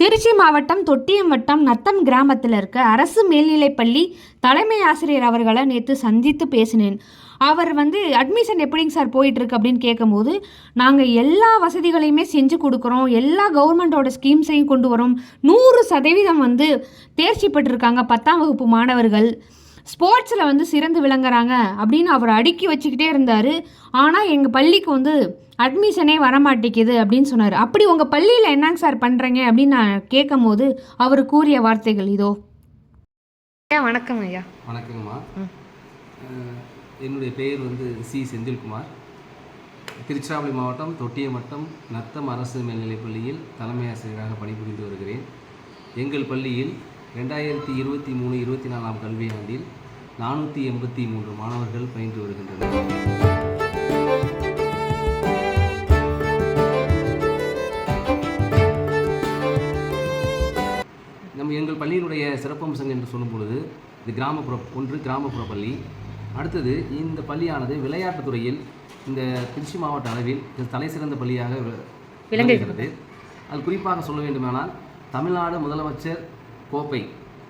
திருச்சி மாவட்டம் தொட்டியம் வட்டம் நத்தம் கிராமத்தில் இருக்க அரசு மேல்நிலைப்பள்ளி தலைமை ஆசிரியர் அவர்களை நேற்று சந்தித்து பேசினேன். அவர் வந்து அட்மிஷன் எப்படிங்க சார் போயிட்டுருக்கு? அப்படின்னு கேட்கும்போது நாங்கள் எல்லா வசதிகளையுமே செஞ்சு கொடுக்குறோம். எல்லா கவர்மெண்டோட ஸ்கீம்ஸையும் கொண்டு வரோம். நூறு சதவீதம் வந்து தேர்ச்சி பெற்றிருக்காங்க பத்தாம் வகுப்பு மாணவர்கள். ஸ்போர்ட்ஸில் வந்து சிறந்து விளங்குறாங்க அப்படின்னு அவர் அடுக்கி வச்சுக்கிட்டே இருந்தார். ஆனால் எங்கள் பள்ளிக்கு வந்து அட்மிஷனே வரமாட்டேங்குது அப்படின்னு சொன்னார். அப்படி உங்கள் பள்ளியில் என்னங்க சார் பண்ணுறீங்க அப்படின்னு நான் கேட்கும் போது அவர் கூறிய வார்த்தைகள் இதோ. ஐயா வணக்கம் ஐயா. வணக்கங்கம்மா. அஹ், என்னுடைய பெயர் வந்து சி. செந்தில்குமார். திருச்சிராப்பள்ளி மாவட்டம் வட்டம் நத்தம் அரசு மேல்நிலைப் பள்ளியில் தலைமை ஆசிரியராக பணிபுரிந்து வருகிறேன். எங்கள் பள்ளியில் ரெண்டாயிரத்தி இருபத்தி மூணு இருபத்தி நாலாம் கல்வியாண்டில் நானூற்றி எண்பத்தி மூன்று மாணவர்கள் பயின்று வருகின்றனர். நம்ம எங்கள் பள்ளியினுடைய சிறப்பம்சங்கள் என்று சொல்லும் பொழுது இது கிராமப்புற ஒன்று கிராமப்புற பள்ளி. அடுத்தது இந்த பள்ளியானது விளையாட்டுத் துறையில் இந்த திருச்சி மாவட்ட அளவில் தலை சிறந்த பள்ளியாக விளங்குகிறது. அது குறிப்பாக சொல்ல வேண்டுமானால் தமிழ்நாடு முதலமைச்சர் கோப்பை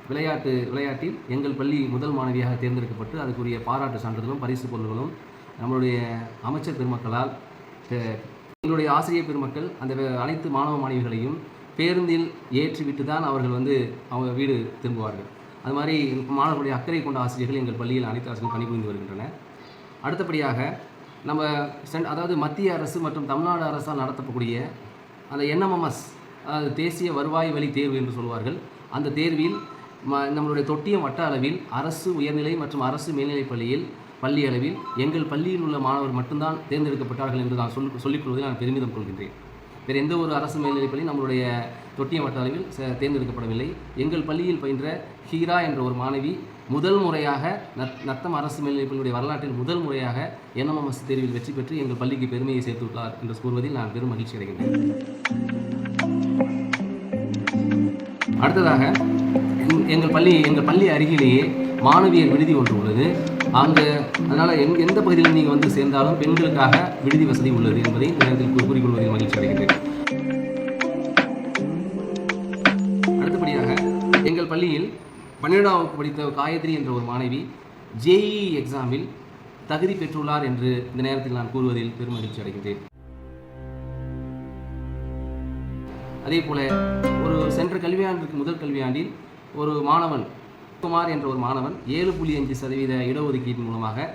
விளையாட்டு விளையாட்டில் எங்கள் பள்ளி முதல் மாணவியாக தேர்ந்தெடுக்கப்பட்டு அதுக்குரிய பாராட்டு சான்றிதழும் பரிசு பொருள்களும் நம்மளுடைய அமைச்சர் பெருமக்களால் எங்களுடைய ஆசிரியர் பெருமக்கள் அந்த அனைத்து மாணவ மாணவிகளையும் பேருந்தில் ஏற்றிவிட்டு தான் அவர்கள் வந்து அவங்க வீடு திரும்புவார்கள். அது மாதிரி மாணவர்களுடைய அக்கறை கொண்ட ஆசிரியர்கள் எங்கள் பள்ளியில் அனைத்து ஆசிரியர்கள் பணிபுரிந்து வருகின்றன. அடுத்தபடியாக நம்ம சென்ட் அதாவது மத்திய அரசு மற்றும் தமிழ்நாடு அரசால் நடத்தக்கூடிய அந்த என்எம்எம்எஸ் அதாவது தேசிய வருவாய் வழி தேர்வு என்று சொல்வார்கள். அந்த தேர்வில் ம நம்மளுடைய தொட்டியம் வட்ட அளவில் அரசு உயர்நிலை மற்றும் அரசு மேல்நிலைப் பள்ளியில் பள்ளி அளவில் எங்கள் பள்ளியில் உள்ள மாணவர் மட்டும்தான் தேர்ந்தெடுக்கப்பட்டார்கள் என்று நான் சொல் சொல்லிக்கொள்வதில் நான் பெருமிதம் கொள்கின்றேன். வேறு எந்த ஒரு அரசு மேல்நிலைப் பள்ளி நம்மளுடைய தொட்டியம் வட்ட அளவில் தேர்ந்தெடுக்கப்படவில்லை. எங்கள் பள்ளியில் பயின்ற ஹீரா என்ற ஒரு மாணவி முதல் முறையாக நத் நத்தம் அரசு மேல்நிலைப் பள்ளியுடைய வரலாற்றில் முதல் முறையாக என்எம்எம்எஸ் தேர்வில் வெற்றி பெற்று எங்கள் பள்ளிக்கு பெருமையை சேர்த்துள்ளார் என்று கூறுவதில் நான் பெரும் மகிழ்ச்சி அடைகின்றேன். அடுத்ததாக எங்கள் பள்ளி எங்கள் பள்ளி அருகிலேயே மாணவியர் விடுதி ஒன்று உள்ளது. அங்கே அதனால் எங் எந்த பகுதியில் நீங்கள் வந்து சேர்ந்தாலும் பெண்களுக்காக விடுதி வசதி உள்ளது என்பதை இந்த நேரத்தில் கூறிக்கொள்வதில் மகிழ்ச்சி அடைகின்றேன். அடுத்தபடியாக எங்கள் பள்ளியில் பன்னிரெண்டாம் வகுப்பு படித்த காயத்ரி என்ற ஒரு மாணவி ஜேஇ எக்ஸாமில் தகுதி பெற்றுள்ளார் என்று இந்த நேரத்தில் நான் கூறுவதில் பெருமகிழ்ச்சி அடைகின்றேன். அதே போல் ஒரு சென்ற கல்வியாண்டிற்கு முதல் கல்வியாண்டில் ஒரு மாணவன் குமார் என்ற ஒரு மாணவன் ஏழு புள்ளி அஞ்சு சதவீத இடஒதுக்கீட்டின் மூலமாக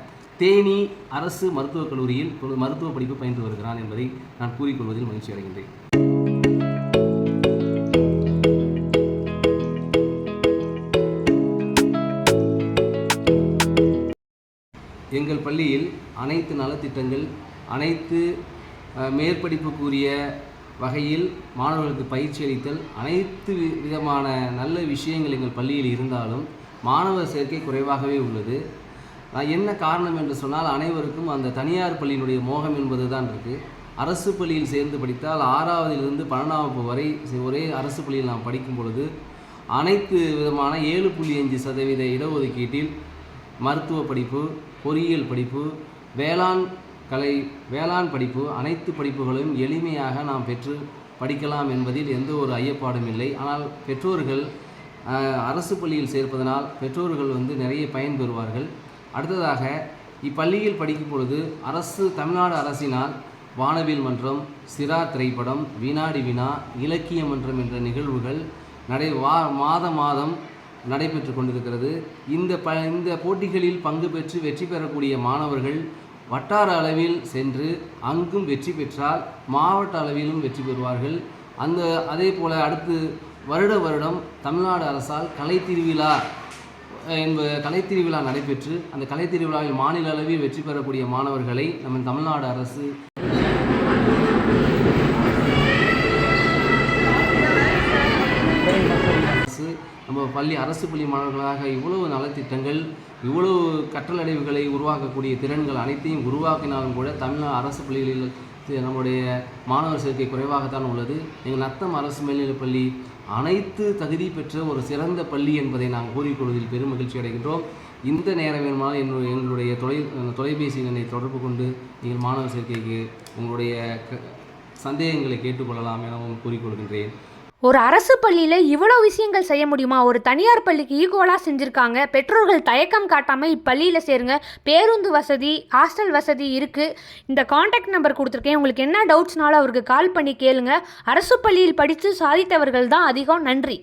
தேனி அரசு மருத்துவக் கல்லூரியில் ஒரு மருத்துவ படிப்பு பயின்று வருகிறான் என்பதை நான் கூறிக்கொள்வதில் மகிழ்ச்சி அடைகின்றேன். எங்கள் பள்ளியில் அனைத்து நலத்திட்டங்கள் அனைத்து மேற்படிப்புக்குரிய வகையில் மாணவர்களுக்கு பயிற்சி அளித்தல் அனைத்து வி- விதமான நல்ல விஷயங்கள் எங்கள் பள்ளியில் இருந்தாலும் மாணவர் சேர்க்கை குறைவாகவே உள்ளது. என்ன காரணம் என்று சொன்னால் அனைவருக்கும் அந்த தனியார் பள்ளியினுடைய மோகம் என்பது தான் இருக்குது அரசு பள்ளியில் சேர்ந்து படித்தால் ஆறாவதிலிருந்து பன்னெண்டாம் வகுப்பு வரை ஒரே அரசு பள்ளியில் நாம் படிக்கும் பொழுது அனைத்து விதமான ஏழு புள்ளி அஞ்சு சதவீத இடஒதுக்கீட்டில் மருத்துவ படிப்பு பொறியியல் படிப்பு வேளாண் கலை வேளாண் படிப்பு அனைத்து படிப்புகளையும் எளிமையாக நாம் பெற்று படிக்கலாம் என்பதில் எந்த ஒரு ஐயப்பாடும் இல்லை. ஆனால் பெற்றோர்கள் அரசு பள்ளியில் சேர்ப்பதனால் பெற்றோர்கள் வந்து நிறைய பயன் பெறுவார்கள். அடுத்ததாக இப்பள்ளியில் படிக்கும் பொழுது அரசு தமிழ்நாடு அரசினால் வானவில் மன்றம் சிரா திரைப்படம் வினாடி வினா இலக்கிய மன்றம் என்ற நிகழ்வுகள் நடை வா மாத மாதம் நடைபெற்று கொண்டிருக்கிறது. இந்த ப இந்த போட்டிகளில் பங்கு பெற்று வெற்றி பெறக்கூடிய மாணவர்கள் வட்டார அளவில் சென்று அங்கும் வெற்றி பெற்றால் மாவட்ட அளவிலும் வெற்றி பெறுவார்கள். அந்த அதே போல் அடுத்து வருட வருடம் தமிழ்நாடு அரசால் கலை திருவிழா என்ப கலை திருவிழா நடைபெற்று அந்த கலை திருவிழாவில் மாநில அளவில் வெற்றி பெறக்கூடிய மாணவர்களை நம்ம தமிழ்நாடு அரசு அரசு பள்ளி அரசு பள்ளி மாணவர்களாக இவ்வளவு நலத்திட்டங்கள் இவ்வளவு கற்றலடைவுகளை உருவாக்கக்கூடிய திறன்கள் அனைத்தையும் உருவாக்கினாலும் கூட தமிழ்நாடு அரசு பள்ளிகளில் நம்முடைய மாணவர் சேர்க்கை குறைவாகத்தான் உள்ளது. எங்கள் நத்தம் அரசு மேல்நிலைப் பள்ளி அனைத்து தகுதி பெற்ற ஒரு சிறந்த பள்ளி என்பதை நாங்கள் கூறிக்கொள்வதில் பெரும் மகிழ்ச்சி அடைகின்றோம். இந்த நேரம் வேணுமானால் என்னுடைய எங்களுடைய தொலை தொலைபேசி எண்ணை தொடர்பு கொண்டு நீங்கள் மாணவர் சேர்க்கைக்கு உங்களுடைய க- சந்தேகங்களை கேட்டுக்கொள்ளலாம் எனவும் கூறிக்கொள்கின்றேன். ஒரு அரசு பள்ளியில் இவ்வளோ விஷயங்கள் செய்ய முடியுமா? ஒரு தனியார் பள்ளிக்கு ஈக்குவலாக செஞ்சுருக்காங்க. பெற்றோர்கள் தயக்கம் காட்டாமல் இப்பள்ளியில் சேருங்க. பேருந்து வசதி ஹாஸ்டல் வசதி இருக்குது இந்த காண்டாக்ட் நம்பர் கொடுத்துருக்கேன். உங்களுக்கு என்ன டவுட்ஸ்னாலும் அவருக்கு கால் பண்ணி கேளுங்க. அரசு பள்ளியில் படித்து சாதித்தவர்கள் தான் அதிகம். நன்றி.